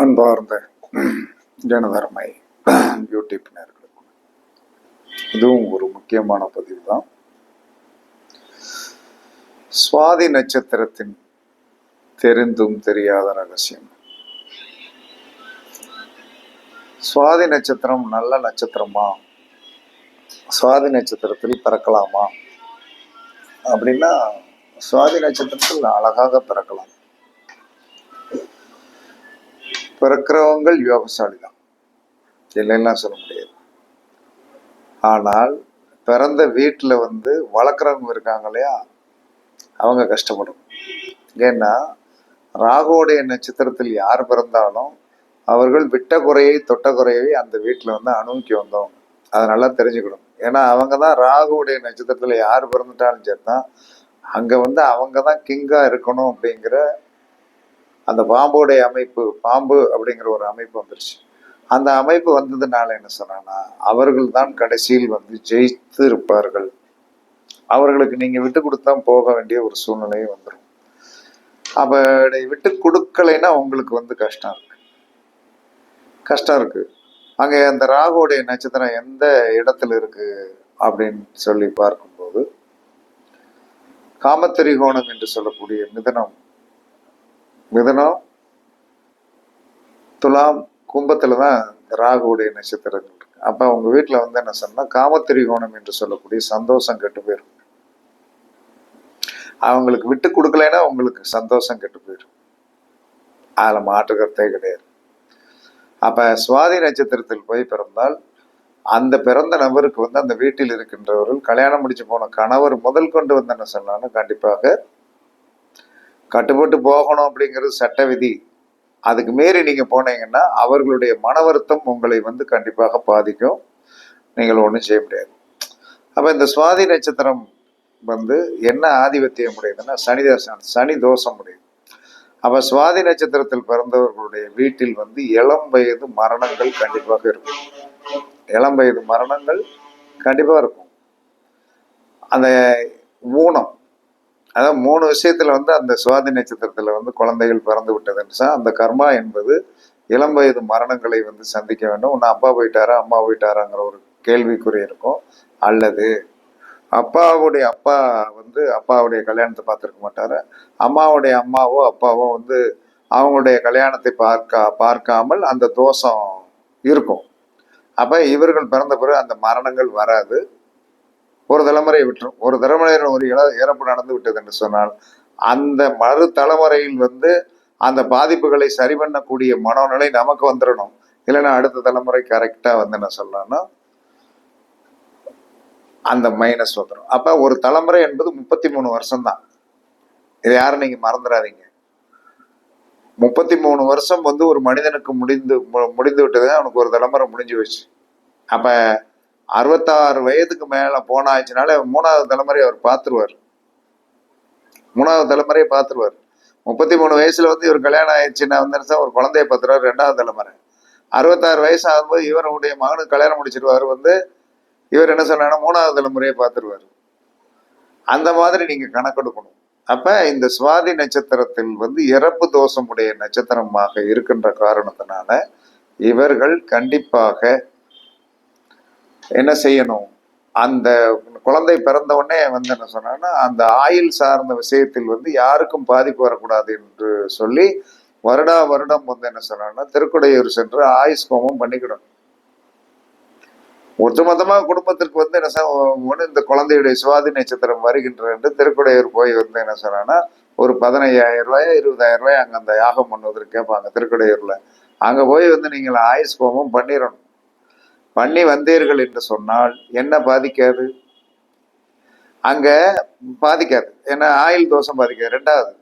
அன்பார்ந்த ஜனதர்மை யூடியூப் நேர்களுக்கு இதுவும் ஒரு முக்கியமான பதிவு தான் சுவாதி நட்சத்திரத்தின் தெரிந்தும் தெரியாத ரகசியம். சுவாதி நட்சத்திரம் நல்ல நட்சத்திரமா? சுவாதி நட்சத்திரத்தில் பிறக்கலாமா? அப்படின்னா சுவாதி நட்சத்திரத்தில் அழகாக பிறக்கலாம். பிறக்கிறவங்கள் யோகசாலி தான் இல்லைன்னா சொல்ல முடியாது. ஆனால் பிறந்த வீட்டில் வந்து வளர்க்குறவங்க இருக்காங்க இல்லையா? அவங்க கஷ்டப்படும். ஏன்னா ராகுவோடைய நட்சத்திரத்தில் யார் பிறந்தாலும் அவர்கள் விட்ட குறையை தொட்ட குறையை அந்த வீட்டில் வந்து அனுபவிக்க வந்தவங்க. அதை நல்லா தெரிஞ்சுக்கணும். ஏன்னா அவங்க தான் ராகுவுடைய நட்சத்திரத்தில் யார் பிறந்துட்டாலும் சரி தான் அங்கே வந்து அவங்க தான் கிங்காக இருக்கணும் அப்படிங்கிற அந்த பாம்போடைய அமைப்பு பாம்பு அப்படிங்கிற ஒரு அமைப்பு வந்துருச்சு. அந்த அமைப்பு வந்ததுனால என்ன சொன்னான்னா அவர்கள் தான் கடைசியில் வந்து ஜெயித்து இருப்பார்கள். அவர்களுக்கு நீங்கள் விட்டு கொடுத்தா போக வேண்டிய ஒரு சூழ்நிலையும் வந்துடும் அப்போ விட்டு கொடுக்கலைன்னா உங்களுக்கு வந்து கஷ்டம் இருக்கு. கஷ்டம் இருக்கு. அங்கே அந்த ராகுடைய நட்சத்திரம் எந்த இடத்துல இருக்கு அப்படின்னு சொல்லி பார்க்கும்போது காமத்திரிகோணம் என்று சொல்லக்கூடிய மிதனம் மிதனம் துலாம் கும்பத்தில் தான் ராகுடைய நட்சத்திரங்கள் இருக்கு. அப்போ அவங்க வீட்டில் வந்து என்ன சொன்னால் காமத்திரிகோணம் என்று சொல்லக்கூடிய சந்தோஷம் கெட்டு போயிடும் அவங்களுக்கு விட்டு கொடுக்கலைன்னா உங்களுக்கு சந்தோஷம் கெட்டு போயிடும் அதில் மாற்றுக்கிறதே கிடையாது. அப்போ சுவாதி நட்சத்திரத்தில் போய் பிறந்தால் அந்த பிறந்த நபருக்கு வந்து அந்த வீட்டில் இருக்கின்றவர்கள் கல்யாணம் முடிச்சு போன கணவர் முதல் கொண்டு வந்து என்ன சொன்னாலும் கண்டிப்பாக கட்டுப்பட்டு போகணும் அப்படிங்கிறது சட்ட விதி அதுக்கு மீறி நீங்கள் போனீங்கன்னா அவர்களுடைய மன வருத்தம் உங்களை வந்து கண்டிப்பாக பாதிக்கும். நீங்கள் ஒன்றும் செய்ய முடியாது. அப்போ இந்த சுவாதி நட்சத்திரம் வந்து என்ன ஆதிபத்தியம் உடையதுன்னா சனி தோஷம் சனி தோஷம் உடையது. அப்போ சுவாதி நட்சத்திரத்தில் பிறந்தவர்களுடைய வீட்டில் வந்து இளம் வயது மரணங்கள் கண்டிப்பாக இருக்கும். இளம் வயது மரணங்கள் கண்டிப்பாக இருக்கும். அந்த ஊனம் அதாவது மூணு விஷயத்துல வந்து அந்த சுவாதி நட்சத்திரத்துல வந்து குழந்தைகள் பிறந்து விட்டதுன்னு அந்த கர்மா என்பது இளம் வயது மரணங்களை வந்து சந்திக்க வேண்டும். ஒன்று அப்பா போயிட்டாரா அம்மா போயிட்டாராங்கிற ஒரு கேள்விக்குறி இருக்கும். அல்லது அப்பாவுடைய அப்பா வந்து அப்பாவுடைய கல்யாணத்தை பார்த்துருக்க மாட்டார். அம்மாவுடைய அம்மாவோ அப்பாவோ வந்து அவங்களுடைய கல்யாணத்தை பார்க்க பார்க்காமல் அந்த தோஷம் இருக்கும். அப்போ இவர்கள் பிறந்த பிறகு அந்த மரணங்கள் வராது. ஒரு தலைமுறையை விட்டுரும். ஒரு தலைமுறையில் ஒரு இழ இறப்பு நடந்து விட்டது என்று சொன்னால் அந்த மறு தலைமுறையில் வந்து அந்த பாதிப்புகளை சரி பண்ணக்கூடிய மனோநிலை நமக்கு வந்துடணும் இல்லைன்னா அடுத்த தலைமுறை கரெக்டாக வந்து என்ன சொல்லலாம்னா அந்த மைனஸ் வந்துடும் அப்போ ஒரு தலைமுறை என்பது முப்பத்தி மூணு வருஷம்தான். இதை யாரும் நீங்கள் மறந்துடாதீங்க. முப்பத்தி மூணு வருஷம் வந்து ஒரு மனிதனுக்கு முடிந்து முடிந்து விட்டது அவனுக்கு ஒரு தலைமுறை முடிஞ்சு போச்சு. அப்போ அறுபத்தாறு வயதுக்கு மேலே போனாச்சுனாலே மூணாவது தலைமுறை அவர் பார்த்துருவார். மூணாவது தலைமுறையை பார்த்துருவார். முப்பத்தி மூணு வயசுல வந்து இவர் கல்யாணம் ஆயிடுச்சுன்னா வந்து ஒரு குழந்தைய பார்த்துருவார் ரெண்டாவது தலைமுறை. அறுபத்தாறு வயசு ஆகும்போது இவருடைய மகனுக்கு கல்யாணம் முடிச்சிருவார் வந்து இவர் என்ன சொன்னா மூணாவது தலைமுறையை பார்த்துருவார். அந்த மாதிரி நீங்க கணக்கெடுக்கணும். அப்ப இந்த சுவாதி நட்சத்திரத்தில் வந்து இறப்பு தோஷமுடைய நட்சத்திரமாக இருக்கின்ற காரணத்தினால இவர்கள் கண்டிப்பாக என்ன செய்யணும்? அந்த குழந்தை பிறந்த உடனே வந்து என்ன சொன்னா அந்த ஆயில் சார்ந்த விஷயத்தில் வந்து யாருக்கும் பாதிப்பு வரக்கூடாது என்று சொல்லி வருடா வருடம் வந்து என்ன சொன்னா திருக்குடையூர் சென்று ஆயுஷ் கோமம் பண்ணிக்கணும் ஒட்டுமொத்தமா குடும்பத்திற்கு வந்து என்ன ஒன்று இந்த குழந்தையுடைய சுவாதி நட்சத்திரம் வருகின்ற என்று திருக்குடையூர் போய் வந்து என்ன சொன்னா ஒரு பதினையாயிரம் ரூபாய் இருபதாயிரம் ரூபாய் அங்க அந்த யாகம் பண்ணுவதற்கு கேட்பாங்க திருக்குடையூர்ல. அங்க போய் வந்து நீங்கள் ஆயுஷ் கோமம் பண்ணிடணும். பண்ணி வந்தீர்கள் என்று சொன்னால் என்ன பாதிக்காது? அங்கே பாதிக்காது. ஏன்னா ஆயில் தோஷம் பாதிக்காது. ரெண்டாவது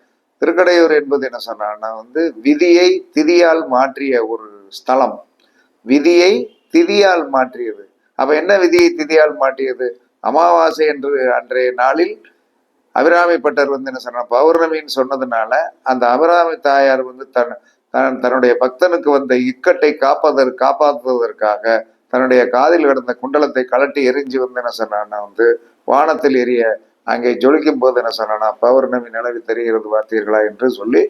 திருக்கடையூர் என்பது என்ன சொன்னான்னா வந்து விதியை திதியால் மாற்றிய ஒரு ஸ்தலம். விதியை திதியால் மாற்றியது. அப்போ என்ன விதியை திதியால் மாற்றியது? அமாவாசை என்று அன்றைய நாளில் அபிராமிப்பட்டர் வந்து என்ன சொன்ன பௌர்ணமின்னு சொன்னதுனால அந்த அபிராமி தாயார் வந்து தன் தன்னுடைய பக்தனுக்கு வந்த இக்கட்டை காப்பதற்கு காப்பாற்றுவதற்காக தன்னுடைய காதில் கிடந்த குண்டலத்தை கலட்டி எரிஞ்சு வந்து என்ன சொன்னான்னா வந்து வானத்தில் எரிய அங்கே ஜொலிக்கும் போது என்ன சொன்னான்னா பௌர்ணமி நிலவி தெரிகிறது பார்த்தீர்களா என்று சொல்லி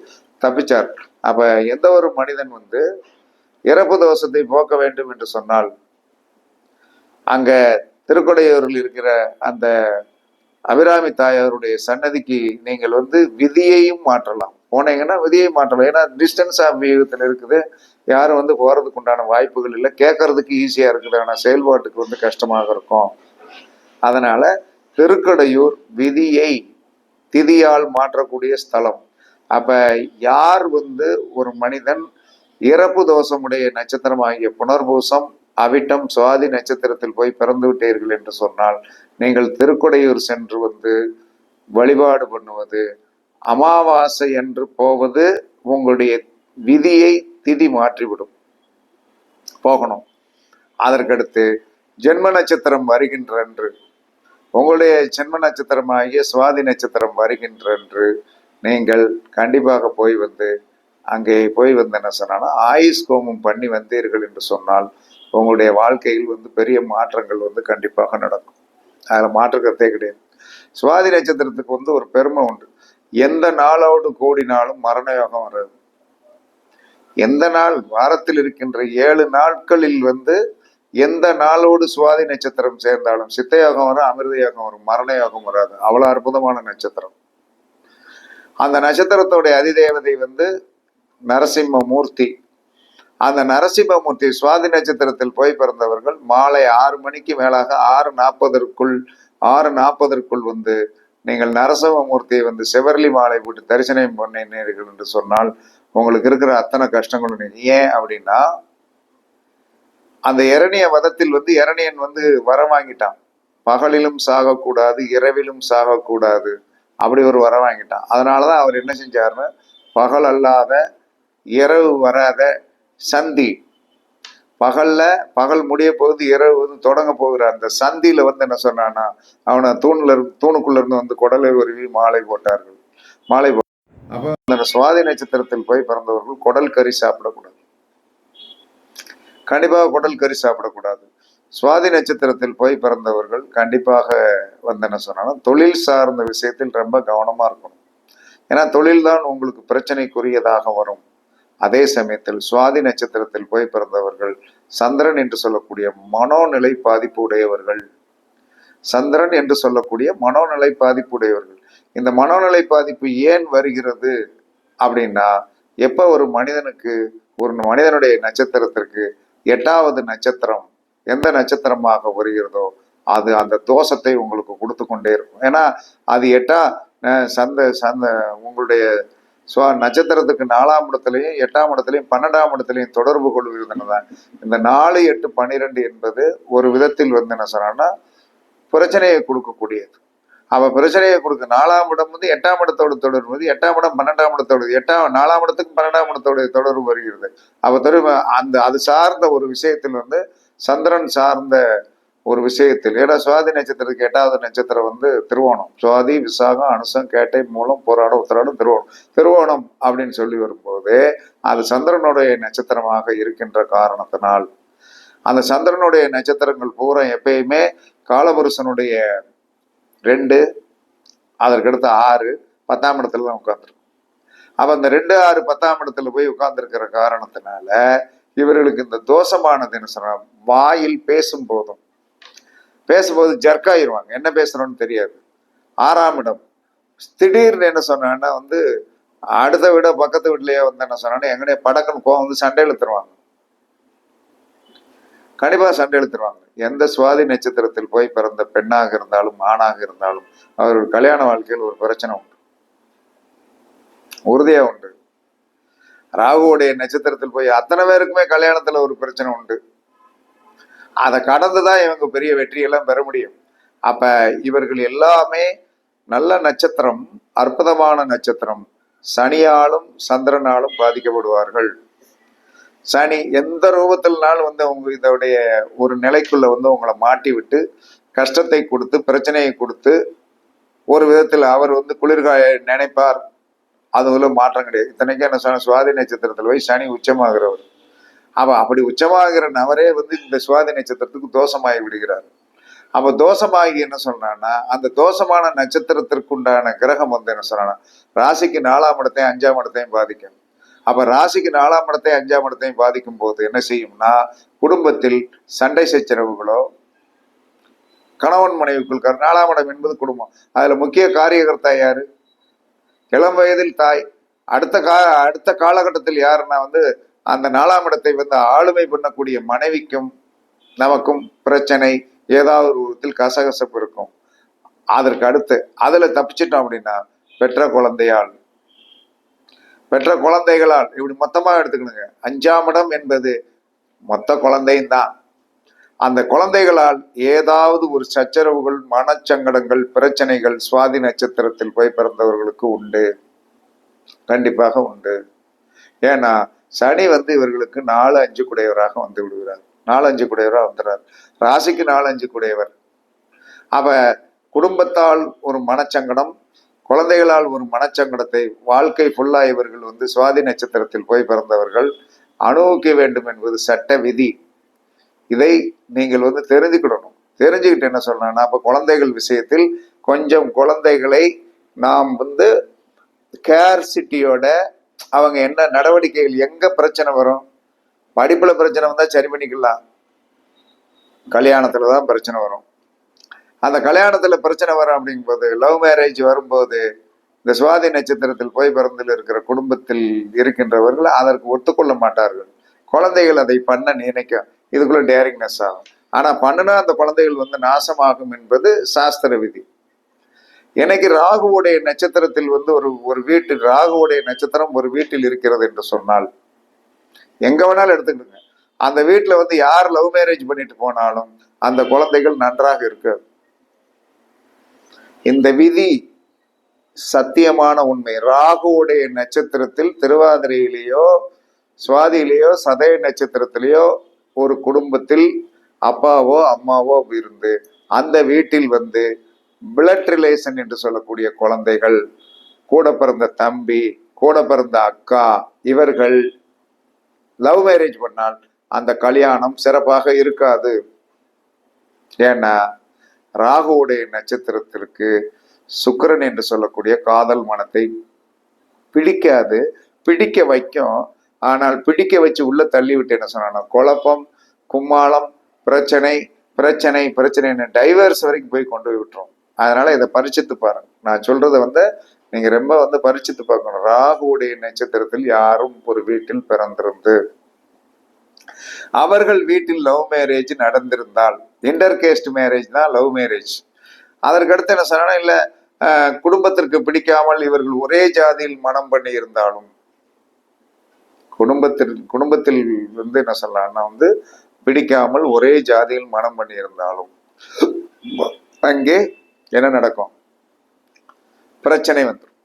தப்பிச்சார். அப்ப எந்த ஒரு மனிதன் வந்து இறப்பு தோஷத்தை போக்க வேண்டும் என்று சொன்னால் அங்க திருக்கொடையூரில் இருக்கிற அந்த அபிராமி தாயாருடைய சன்னதிக்கு நீங்கள் வந்து விதியையும் மாற்றலாம். போனீங்கன்னா விதியை மாற்றலாம். ஏன்னா டிஸ்டன்ஸ் ஆஃப் வியூகத்தில் இருக்குது. யாரும் வந்து போகிறதுக்கு உண்டான வாய்ப்புகள் இல்லை. கேட்கறதுக்கு ஈஸியாக இருக்குது. ஆனால் செயல்பாட்டுக்கு வந்து கஷ்டமாக இருக்கும். அதனால் திருக்கடையூர் விதியை திதியால் மாற்றக்கூடிய ஸ்தலம். அப்போ யார் வந்து ஒரு மனிதன் இறப்பு தோஷமுடைய நட்சத்திரமாகிய புனர்பூசம் அவிட்டம் சுவாதி நட்சத்திரத்தில் போய் பிறந்து விட்டீர்கள் என்று சொன்னால் நீங்கள் திருக்கொடையூர் சென்று வந்து வழிபாடு பண்ணுவது அமாவாசை என்று போவது உங்களுடைய விதியை திதி மாற்றிவிடும். போகணும். அதற்கடுத்து ஜென்ம நட்சத்திரம் வருகின்றன்று. உங்களுடைய ஜென்ம நட்சத்திரமாகிய சுவாதி நட்சத்திரம் வருகின்றன்று. நீங்கள் கண்டிப்பாக போய் வந்து அங்கே போய் வந்து என்ன சொன்னால் ஆயுஷ் கோமம் பண்ணி வந்தீர்கள் என்று சொன்னால் உங்களுடைய வாழ்க்கையில் வந்து பெரிய மாற்றங்கள் வந்து கண்டிப்பாக நடக்கும். அதில் மாற்றுக்கிறதே கிடையாது. சுவாதி நட்சத்திரத்துக்கு வந்து ஒரு பெருமை உண்டு. எந்த நாளோடு கூடினாலும் மரண யோகம் வராது. எந்த நாள் வாரத்தில் இருக்கின்ற ஏழு நாட்களில் வந்து எந்த நாளோடு சுவாதி நட்சத்திரம் சேர்ந்தாலும் சித்த யோகம் வரும் அமிர்த யோகம் வரும் மரண யோகம் வராது. அவ்வளவு அற்புதமான நட்சத்திரம். அந்த நட்சத்திரத்தோடைய அதிதேவதை வந்து நரசிம்ம மூர்த்தி அந்த நரசிம்மமூர்த்தி சுவாதி நட்சத்திரத்தில் போய் பிறந்தவர்கள் மாலை ஆறு மணிக்கு மேலாக ஆறு நாற்பதற்குள் ஆறு நாற்பதற்குள் வந்து நீங்கள் நரசிம்மமூர்த்தியை வந்து செவர்லி மாலை போட்டு தரிசனம் பண்ணினீர்கள் என்று சொன்னால் உங்களுக்கு இருக்கிற அத்தனை கஷ்டங்களும் ஏன் அப்படின்னா அந்த இரணிய வதத்தில் வந்து இரணியன் வந்து வரம் வாங்கிட்டான். பகலிலும் சாகக்கூடாது இரவிலும் சாகக்கூடாது அப்படி ஒரு வரம் வாங்கிட்டான். அதனாலதான் அவர் என்ன செஞ்சாருன்னு பகல் அல்லாத இரவு வராத சந்தி பகல்ல பகல் முடிய போகுது இரவு வந்து தொடங்க போகிற அந்த சந்தியில வந்து என்ன சொன்னான்னா அவனை தூண்ல தூணுக்குள்ள இருந்து வந்து குடலை உருவி மாலை போட்டார்கள். மாலை போ அப்போ அந்த சுவாதி நட்சத்திரத்தில் போய் பிறந்தவர்கள் குடல் கறி சாப்பிடக்கூடாது. கண்டிப்பாக குடல் கறி சாப்பிடக்கூடாது. சுவாதி நட்சத்திரத்தில் போய் பிறந்தவர்கள் கண்டிப்பாக வந்து என்ன சொன்னாலும் தொழில் சார்ந்த விஷயத்தில் ரொம்ப கவனமா இருக்கணும். ஏன்னா தொழில் தான் உங்களுக்கு பிரச்சனைக்குரியதாக வரும். அதே சமயத்தில் சுவாதி நட்சத்திரத்தில் போய் பிறந்தவர்கள் சந்திரன் என்று சொல்லக்கூடிய மனோநிலை பாதிப்பு உடையவர்கள் சந்திரன் என்று சொல்லக்கூடிய மனோநிலை பாதிப்பு உடையவர்கள் இந்த மனோநிலை பாதிப்பு ஏன் வருகிறது அப்படின்னா எப்ப ஒரு மனிதனுக்கு ஒரு மனிதனுடைய நட்சத்திரத்திற்கு எட்டாவது நட்சத்திரம் எந்த நட்சத்திரமாக வருகிறதோ அது அந்த தோஷத்தை உங்களுக்கு கொடுத்து கொண்டே இருக்கும். ஏன்னா அது எட்டா சந்த சந்த உங்களுடைய ஸோ நட்சத்திரத்துக்கு நாலாம் இடத்துலையும் எட்டாம் இடத்துலையும் பன்னெண்டாம் இடத்துலையும் தொடர்பு கொள்வதுதான் இந்த நாலு எட்டு பன்னிரெண்டு என்பது ஒரு விதத்தில் வந்து என்ன சொன்னான்னா பிரச்சனையை கொடுக்கக்கூடியது. அவ பிரச்சனையை கொடுக்க நாலாம் இடம் வந்து எட்டாம் இடத்தோடு தொடர்பு வந்து எட்டாம் இடம் பன்னெண்டாம் இடத்தோடு எட்டாம் நாலாம் இடத்துக்கு பன்னெண்டாம் இடத்தோட தொடர்பு வருகிறது. அவ தொடர்பு அந்த அது சார்ந்த ஒரு விஷயத்தில் வந்து சந்திரன் சார்ந்த ஒரு விஷயத்தில். ஏன்னா சுவாதி நட்சத்திரத்துக்கு எட்டாவது நட்சத்திரம் வந்து திருவோணம். சுவாதி விசாகம் அனுசம் கேட்டை மூலம் போராடம் உத்தராடும் திருவோணம். திருவோணம் அப்படின்னு சொல்லி வரும்போது அது சந்திரனுடைய நட்சத்திரமாக இருக்கின்ற காரணத்தினால். அந்த சந்திரனுடைய நட்சத்திரங்கள் பூரா எப்பயுமே காலபுருஷனுடைய ரெண்டு அதற்கடுத்து ஆறு பத்தாம் இடத்துல தான் உட்காந்துருக்கும் அப்போ அந்த ரெண்டு ஆறு பத்தாம் இடத்துல போய் உட்கார்ந்துருக்கிற காரணத்தினால இவர்களுக்கு இந்த தோஷமானது என்ன சொன்னா வாயில் பேசும் போதும். பேசும்போது ஜர்க்காயிருவாங்க. என்ன பேசுறோம்னு தெரியாது. ஆறாம் இடம். திடீர்னு என்ன சொன்னான்னா வந்து அடுத்த விட பக்கத்து வீட்லயே வந்து என்ன சொன்னாங்கன்னா எங்கடைய படக்குன்னு கோவம் வந்து சண்டை இழுத்துருவாங்க. கண்டிப்பா சண்டை இழுத்துருவாங்க. எந்த சுவாதி நட்சத்திரத்தில் போய் பிறந்த பெண்ணாக இருந்தாலும் ஆணாக இருந்தாலும் அவர்கள் கல்யாண வாழ்க்கையில் ஒரு பிரச்சனை உண்டு. உறுதியா உண்டு. ராகுவுடைய நட்சத்திரத்தில் போய் அத்தனை பேருக்குமே கல்யாணத்துல ஒரு பிரச்சனை உண்டு. அதை கடந்துதான் இவங்க பெரிய வெற்றியெல்லாம் பெற முடியும். அப்போ இவர்கள் எல்லாமே நல்ல நட்சத்திரம் அற்புதமான நட்சத்திரம். சனியாலும் சந்திரனாலும் பாதிக்கப்படுவார்கள். சனி எந்த ரூபத்தில்னாலும் வந்து அவங்க இதோடைய ஒரு நிலைக்குள்ள வந்து உங்களை மாட்டி விட்டு கஷ்டத்தை கொடுத்து பிரச்சனையை கொடுத்து ஒரு விதத்தில் அவர் வந்து குளிர்காய நினைப்பார். அதுல மாற்றம் கிடையாது. இத்தனைக்கும் என்ன சொன்ன சுவாதி நட்சத்திரத்தில் போய் சனி உச்சமாகிறவர். அப்ப அப்படி உச்சமாகிற நபரே வந்து இந்த சுவாதி நட்சத்திரத்துக்கு தோஷமாகி விடுகிறார். அப்ப தோஷமாகி என்ன சொன்னான்னா அந்த தோஷமான நட்சத்திரத்திற்குண்டான கிரகம் வந்து என்ன சொல்றானா ராசிக்கு நாலாம் இடத்தையும் அஞ்சாம் இடத்தையும் பாதிக்கும். அப்ப ராசிக்கு நாலாம் இடத்தையும் அஞ்சாம் இடத்தையும் பாதிக்கும் போது என்ன செய்யும்னா குடும்பத்தில் சண்டை சச்சரவுகளோ கணவன் மனைவிக்குள் கரு- நாலாம் இடம் என்பது குடும்பம். அதுல முக்கிய காரியகர்த்தா யாரு? இளம் வயதில் தாய். அடுத்த கா அடுத்த காலகட்டத்தில் யாருன்னா வந்து அந்த நாலாம் இடத்தை வந்து ஆளுமை பண்ணக்கூடிய மனைவிக்கும் நமக்கும் பிரச்சனை ஏதாவது ஒரு விதத்தில் கசகசப்பு இருக்கும். அதற்கு அடுத்து அதுல தப்பிச்சிட்டோம் அப்படின்னா பெற்ற குழந்தையால். பெற்ற குழந்தைகளால் இப்படி மொத்தமா எடுத்துக்கணுங்க. அஞ்சாம் இடம் என்பது மொத்த குழந்தையும் தான். அந்த குழந்தைகளால் ஏதாவது ஒரு சச்சரவுகள் மனச்சங்கடங்கள் பிரச்சனைகள் சுவாதி நட்சத்திரத்தில் போய் பிறந்தவர்களுக்கு உண்டு. கண்டிப்பாக உண்டு. ஏன்னா சனி வந்து இவர்களுக்கு நாலு அஞ்சு குடையவராக வந்து விடுகிறார். நாலு அஞ்சு குடையவராக வந்துடுறார் ராசிக்கு நாலு அஞ்சு குடையவர். அவ குடும்பத்தால் ஒரு மனச்சங்கடம் குழந்தைகளால் ஒரு மனச்சங்கடத்தை வாழ்க்கை ஃபுல்லா இவர்கள் வந்து சுவாதி நட்சத்திரத்தில் போய் பிறந்தவர்கள் அனுபவிக்க வேண்டும் என்பது சட்ட விதி. இதை நீங்கள் வந்து தெரிஞ்சுக்கிடணும். தெரிஞ்சுக்கிட்டு என்ன சொல்லணும்னா அப்போ குழந்தைகள் விஷயத்தில் கொஞ்சம் குழந்தைகளை நாம் வந்து கேர் சிட்டியோட அவங்க என்ன நடவடிக்கைகள் எங்க பிரச்சனை வரும்? படிப்புல பிரச்சனை வந்தா சரி பண்ணிக்கலாம். கல்யாணத்துல தான் பிரச்சனை வரும். அந்த கல்யாணத்துல பிரச்சனை வரும் அப்படிங்கும்போது லவ் மேரேஜ் வரும்போது இந்த சுவாதி நட்சத்திரத்தில் போய் பிறந்தில் இருக்கிற குடும்பத்தில் இருக்கின்றவர்கள் அதற்கு ஒத்துக்கொள்ள மாட்டார்கள். குழந்தைகள் அதை பண்ண நினைக்கும் இதுக்குள்ள டேரிங்னஸ் ஆகும். ஆனா பண்ணுனா அந்த குழந்தைகள் வந்து நாசமாகும் என்பது சாஸ்திர விதி. எனக்கு ராகுவுடைய நட்சத்திரத்தில் வந்து ஒரு ஒரு வீட்டில் ராகுவுடைய நட்சத்திரம் ஒரு வீட்டில் இருக்கிறது என்று சொன்னால் எங்க வேணாலும் எடுத்துக்கிடுங்க. அந்த வீட்டில் வந்து யார் லவ் மேரேஜ் பண்ணிட்டு போனாலும் அந்த குழந்தைகள் நன்றாக இருக்கு இந்த விதி சத்தியமான உண்மை. ராகுவுடைய நட்சத்திரத்தில் திருவாதிரையிலேயோ சுவாதியிலேயோ சதய நட்சத்திரத்திலேயோ ஒரு குடும்பத்தில் அப்பாவோ அம்மாவோ இருந்து அந்த வீட்டில் வந்து பிளட் ரிலேஷன் என்று சொல்லக்கூடிய குழந்தைகள் கூட பிறந்த தம்பி கூட பிறந்த அக்கா இவர்கள் லவ் மேரேஜ் பண்ணால் அந்த கல்யாணம் சிறப்பாக இருக்காது. ஏன்னா ராகுவுடைய நட்சத்திரத்திற்கு சுக்கிரன் என்று சொல்லக்கூடிய காதல் மனத்தை பிடிக்காது பிடிக்க வைக்கும். ஆனால் பிடிக்க வச்சு உள்ள தள்ளி விட்டு என்ன சொன்னா குழப்பம் கும்மாளம் பிரச்சனை பிரச்சனை பிரச்சனை டைவர்ஸ் வரைக்கும் போய் கொண்டு போய் விட்டுரும். அதனால இதை பரிச்சித்து பாருங்க. நான் சொல்றத வந்து நீங்க ரொம்ப வந்து பரிச்சித்து பார்க்கணும். ராகுவுடைய நட்சத்திரத்தில் யாரும் ஒரு வீட்டில் பிறந்திருந்து அவர்கள் வீட்டில் லவ் மேரேஜ் நடந்திருந்தால் இன்டர்கேஸ்ட் மேரேஜ் தான் லவ் மேரேஜ் அதற்கடுத்து என்ன சொன்னா இல்ல குடும்பத்திற்கு பிடிக்காமல் இவர்கள் ஒரே ஜாதியில் மனம் பண்ணி இருந்தாலும் குடும்பத்தில் குடும்பத்தில் வந்து என்ன சொல்லலாம்னா வந்து பிடிக்காமல் ஒரே ஜாதியில் மனம் பண்ணி இருந்தாலும் அங்கே என்ன நடக்கும்? பிரச்சனை வந்துடும்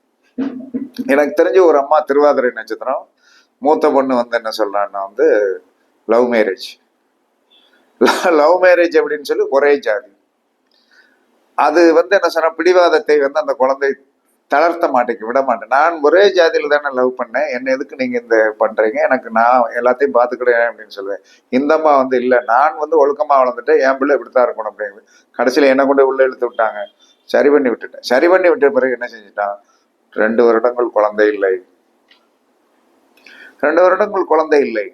எனக்கு தெரிஞ்ச ஒரு அம்மா திருவாதிரை நட்சத்திரம் மூத்த பொண்ணு வந்து என்ன சொல்றான்னா வந்து லவ் மேரேஜ் லவ் மேரேஜ் அப்படின்னு சொல்லி ஒரே ஜாதி. அது வந்து என்ன சொன்னா பிடிவாதத்தை வந்து அந்த குழந்தை தளர்த்த மாட்டேங்க விட மாட்டேன். நான் ஒரே ஜாதியில் தானே லவ் பண்ணேன். என்ன எதுக்கு நீங்க இந்த பண்றீங்க? எனக்கு நான் எல்லாத்தையும் பார்த்துக்கிறேன் அப்படின்னு சொல்லுவேன். இந்த அம்மா வந்து இல்ல நான் வந்து ஒழுக்கமா வளர்ந்துட்டேன். என் பிள்ளை இப்படித்தான் இருக்கணும் அப்படிங்குது கடைசியில என்ன கொண்டு உள்ளே இழுத்து விட்டாங்க. சரி பண்ணி விட்டுட்டேன். சரி பண்ணி விட்ட பிறகு என்ன செஞ்சுட்டான்? ரெண்டு வருடங்கள் குழந்தை இல்லை. ரெண்டு வருடங்கள் குழந்தை இல்லை.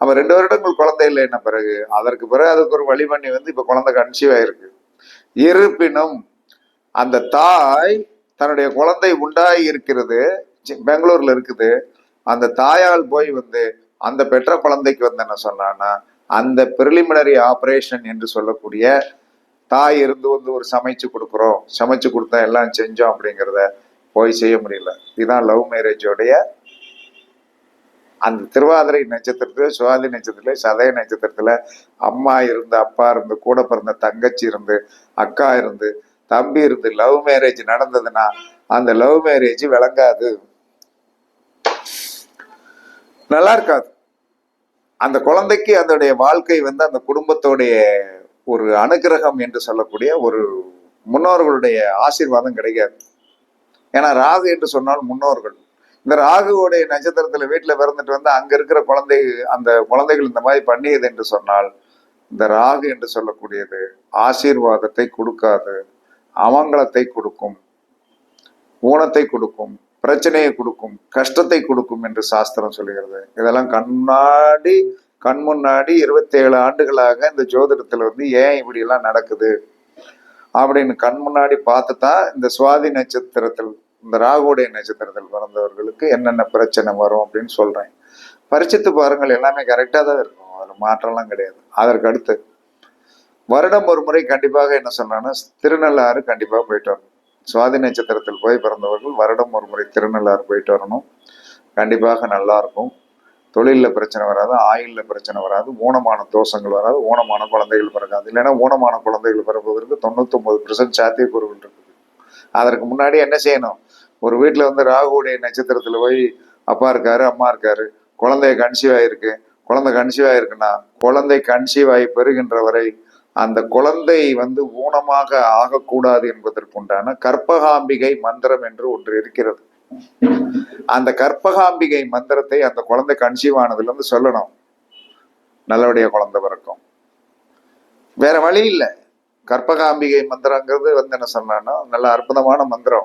அப்போ ரெண்டு வருடங்கள் குழந்தை இல்லைன்ன பிறகு அதற்கு பிறகு அதுக்கு ஒரு வழி பண்ணி வந்து இப்ப குழந்தை கன்சீவ் ஆயிருக்கு இருப்பினும் அந்த தாய் தன்னுடைய குழந்தை உண்டாகி இருக்கிறது பெங்களூர்ல இருக்குது. அந்த தாயால் போய் வந்து அந்த பெற்ற குழந்தைக்கு வந்து என்ன சொன்னான்னா அந்த பிரிலிமினரி ஆப்ரேஷன் என்று சொல்லக்கூடிய தாய் இருந்து வந்து ஒரு சமைச்சு கொடுக்குறோம். சமைச்சு கொடுத்தா எல்லாம் செஞ்சோம் அப்படிங்கிறத போய் செய்ய முடியல. இதுதான் லவ் மேரேஜோடைய அந்த திருவாதிரை நட்சத்திரத்துல சுவாதி நட்சத்திரத்துல சதய நட்சத்திரத்துல அம்மா இருந்து அப்பா இருந்து கூட பிறந்த தங்கச்சி இருந்து அக்கா இருந்து தம்பி இருந்து லவ் மேரேஜ் நடந்ததுன்னா அந்த லவ் மேரேஜ் விளங்காது. நல்லா இருக்காது. அந்த குழந்தைக்கு அதோடைய வாழ்க்கை வந்து அந்த குடும்பத்தோடைய ஒரு அனுகிரகம் என்று சொல்லக்கூடிய ஒரு முன்னோர்களுடைய ஆசீர்வாதம் கிடைக்காது. ஏன்னா ராகு என்று சொன்னால் முன்னோர்கள். இந்த ராகுவோடைய நட்சத்திரத்துல வீட்டுல பிறந்துட்டு வந்து அங்க இருக்கிற குழந்தை அந்த குழந்தைகள் இந்த மாதிரி பண்ணியது என்று சொன்னால் இந்த ராகு என்று சொல்லக்கூடியது ஆசீர்வாதத்தை கொடுக்காது. அமங்கலத்தை கொடுக்கும் ஊனத்தை கொடுக்கும் பிரச்சனையை கொடுக்கும் கஷ்டத்தை கொடுக்கும் என்று சாஸ்திரம் சொல்லுகிறது இதெல்லாம் கண்ணாடி கண் முன்னாடி இருபத்தேழு ஆண்டுகளாக இந்த ஜோதிடத்துல வந்து ஏன் இப்படி எல்லாம் நடக்குது? அப்படின்னு கண் முன்னாடி பார்த்து தான் இந்த சுவாதி நட்சத்திரத்தில் இந்த ராகுடைய நட்சத்திரத்தில் பிறந்தவர்களுக்கு என்னென்ன பிரச்சனை வரும் அப்படின்னு சொல்றேன். பரிச்சித்து பாருங்கள் எல்லாமே கரெக்டாக தான் இருக்கும். அதில் மாற்றம்லாம் கிடையாது. அதற்கு அடுத்து வருடம் ஒரு முறை கண்டிப்பாக என்ன சொன்னான்னா திருநள்ளாறு கண்டிப்பாக போயிட்டு வரணும். சுவாதி நட்சத்திரத்தில் போய் பிறந்தவர்கள் வருடம் ஒரு முறை திருநள்ளாறு போயிட்டு வரணும். கண்டிப்பாக நல்லா இருக்கும். தொழிலில் பிரச்சனை வராது ஆயிலில் பிரச்சனை வராது ஊனமான தோஷங்கள் வராது ஊனமான குழந்தைகள் பிறக்காது. இல்லைன்னா ஊனமான குழந்தைகள் பிறப்பதற்கு தொண்ணூத்தொம்பது பெர்சன்ட் சாத்தியக்கூறுகள் இருக்குது அதற்கு முன்னாடி என்ன செய்யணும்? ஒரு வீட்டில் வந்து ராகுடைய நட்சத்திரத்தில் போய் அப்பா இருக்காரு அம்மா இருக்காரு குழந்தைய கன்சீவ் ஆயிருக்கு. குழந்தை கன்சீவ் ஆயிருக்குன்னா குழந்தை கன்சீவ் ஆகி பெறுகின்ற வரை அந்த குழந்தை வந்து ஊனமாக ஆகக்கூடாது என்பதற்குண்டான கற்பகாம்பிகை மந்திரம் என்று ஒன்று இருக்கிறது. அந்த கற்பகாம்பிகை மந்திரத்தை அந்த குழந்தை கன்சீவ் ஆனதுல இருந்து சொல்லணும். நல்லபடியா குழந்தை பிறக்கும். வேற வழி இல்லை. கற்பகாம்பிகை மந்திரங்கிறது வந்து என்ன சொன்னான்னா நல்ல அற்புதமான மந்திரம்.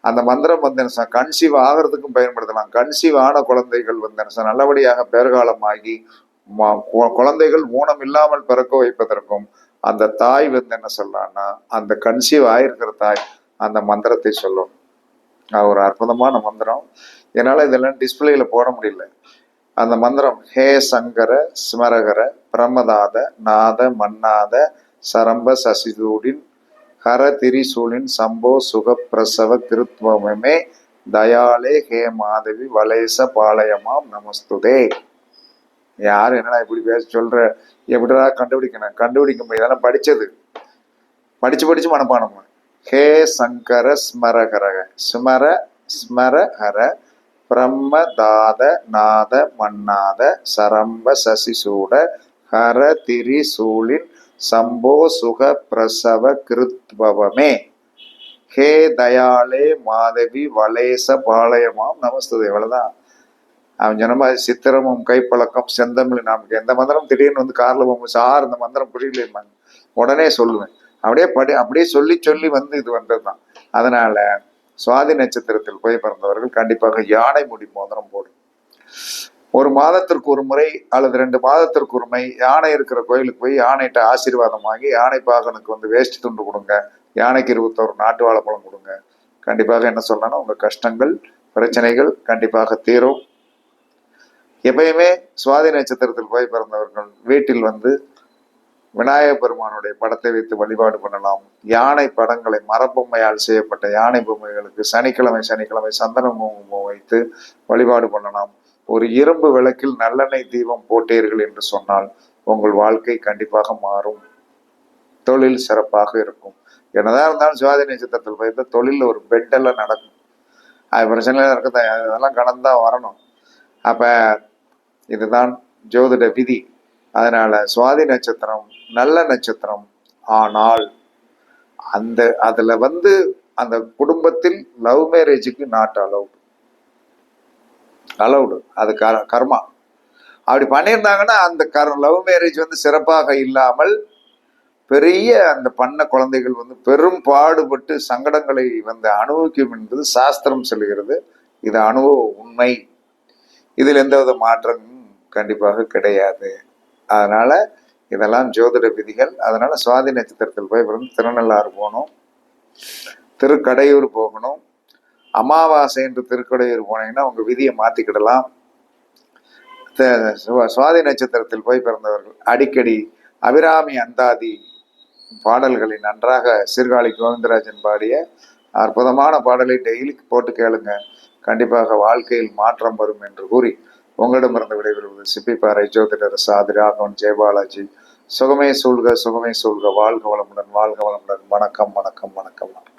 அந்த மந்திரம் வந்து என்ன கன்சீவ் ஆகிறதுக்கும் பயன்படுத்தலாம். கன்சீவ் ஆன குழந்தைகள் வந்து என்ன நல்லபடியாக பேறுகாலமாகி ஆகி கு- குழந்தைகள் ஊனம் இல்லாமல் பிறக்க வைப்பதற்கும் அந்த தாய் வந்து என்ன சொல்லலாம்னா அந்த கன்சீவ் ஆயிருக்கிற தாய் அந்த மந்திரத்தை சொல்லணும். ஒரு அற்புதமான மந்திரம். என்னால் இதெல்லாம் டிஸ்பிளேல போட முடியல. அந்த மந்திரம் ஹே சங்கர ஸ்மரகர பிரமதாத நாத மன்னாத சரம்ப சசிதூடின் ஹர திரிசூலின் சம்போ சுகப்பிரசவ பிரசவ தயாலே ஹே மாதவி வலேச பாளையமாம் நமஸ்துதே. யார் என்னடா இப்படி பேச சொல்ற? எப்படிடா கண்டுபிடிக்கணும். கண்டுபிடிக்க முடியும் இதெல்லாம் படிச்சது. படிச்சு படிச்சு ஹே சங்கர ஸ்மரகரக ஸ்மர ஸ்மர ஹர பிரம்மதாத நாத மன்னாத. சரம்ப சசிசூட ஹர திரி சூழின். சம்போ சுக பிரசவ கிருத்பவமே ஹே தயாளே மாதவி வலேச பாளையமாம். நமஸ்துதே. இவ்வளவுதான். அவன் சொன்ன மாதிரி சித்திரமும் கைப்பழக்கம் செந்தமிழ் நமக்கு எந்த மந்திரம் திடீர்னு வந்து காரில் போகும்போது சார் இந்த மந்திரம் புரியலைம்பாங்க உடனே சொல்லுவேன். அப்படியே படி அப்படியே சொல்லி சொல்லி வந்து இது வந்ததுதான். அதனால சுவாதி நட்சத்திரத்தில் போய் பிறந்தவர்கள் கண்டிப்பாக யானை முடி மோதிரம் போடும். ஒரு மாதத்திற்கு ஒரு முறை அல்லது ரெண்டு மாதத்திற்கு ஒரு முறை யானை இருக்கிற கோயிலுக்கு போய் யானைகிட்ட ஆசீர்வாதம் வாங்கி யானை பாகனுக்கு வந்து வேஷ்டி துண்டு கொடுங்க. யானைக்கு இருபத்தோரு நாட்டு வாழைப்பழம் கொடுங்க. கண்டிப்பாக என்ன சொல்லணும்னா உங்கள் கஷ்டங்கள் பிரச்சனைகள் கண்டிப்பாக தீரும். எப்பயுமே சுவாதி நட்சத்திரத்தில் போய் பிறந்தவர்கள் வீட்டில் வந்து விநாயகர் பெருமானுடைய படத்தை வைத்து வழிபாடு பண்ணலாம். யானை படங்களை மரபொம்மையால் செய்யப்பட்ட யானை பொம்மைகளுக்கு சனிக்கிழமை சனிக்கிழமை சந்தன குங்குமம் வைத்து வழிபாடு பண்ணலாம். ஒரு இரும்பு விளக்கில் நல்லெண்ணெய் தீபம் போட்டீர்கள் என்று சொன்னால் உங்கள் வாழ்க்கை கண்டிப்பாக மாறும். தொழில் சிறப்பாக இருக்கும். என்னதான் இருந்தாலும் சுவாதி நட்சத்திரத்தில் போயிருந்தால் தொழிலில் ஒரு பெட்டெல்லாம் நடக்கும். அது பிரச்சனைலாம் இருக்குது அதெல்லாம் கடந்தான் வரணும். அப்போ இதுதான் ஜோதிட விதி. அதனால் சுவாதி நட்சத்திரம் நல்ல நட்சத்திரம். ஆனால் அந்த அதில் வந்து அந்த குடும்பத்தில் லவ் மேரேஜுக்கு நாட் அலௌடு அலௌடு அது கர- கர்மா. அப்படி பண்ணியிருந்தாங்கன்னா அந்த கர் லவ் மேரேஜ் வந்து சிறப்பாக இல்லாமல் பெரிய அந்த பண்ண குழந்தைகள் வந்து பெரும் பாடுபட்டு சங்கடங்களை வந்து அனுபவிக்கும் என்பது சாஸ்திரம் சொல்கிறது இது அனுபவ உண்மை. இதில் எந்தவித மாற்றமும் கண்டிப்பாக கிடையாது. அதனால் இதெல்லாம் ஜோதிட விதிகள். அதனால் சுவாதி நட்சத்திரத்தில் போய் பிறந்து திருநள்ளாறு போகணும். திருக்கடையூர் போகணும். அமாவாசை என்று திருக்கடையூர் போனீங்கன்னா உங்கள் விதியை மாற்றிக்கிடலாம் சுவாதி நட்சத்திரத்தில் போய் பிறந்தவர்கள் அடிக்கடி அபிராமி அந்தாதி பாடல்களை நன்றாக சீர்காழி கோவிந்தராஜன் பாடிய அற்புதமான பாடலை டெய்லி போட்டு கேளுங்க. கண்டிப்பாக வாழ்க்கையில் மாற்றம் வரும் என்று கூறி உங்களிடமிருந்து விடைபெறுவது சிப்பிப்பாறை ஜோதிடர் சாதி ராகவன் ஜெயபாலாஜி சுகமே சூழ்க சுகமே சூழ்க. வாழ்க வளமுடன் வாழ்க வளமுடன். வணக்கம் வணக்கம் வணக்கம் வணக்கம்.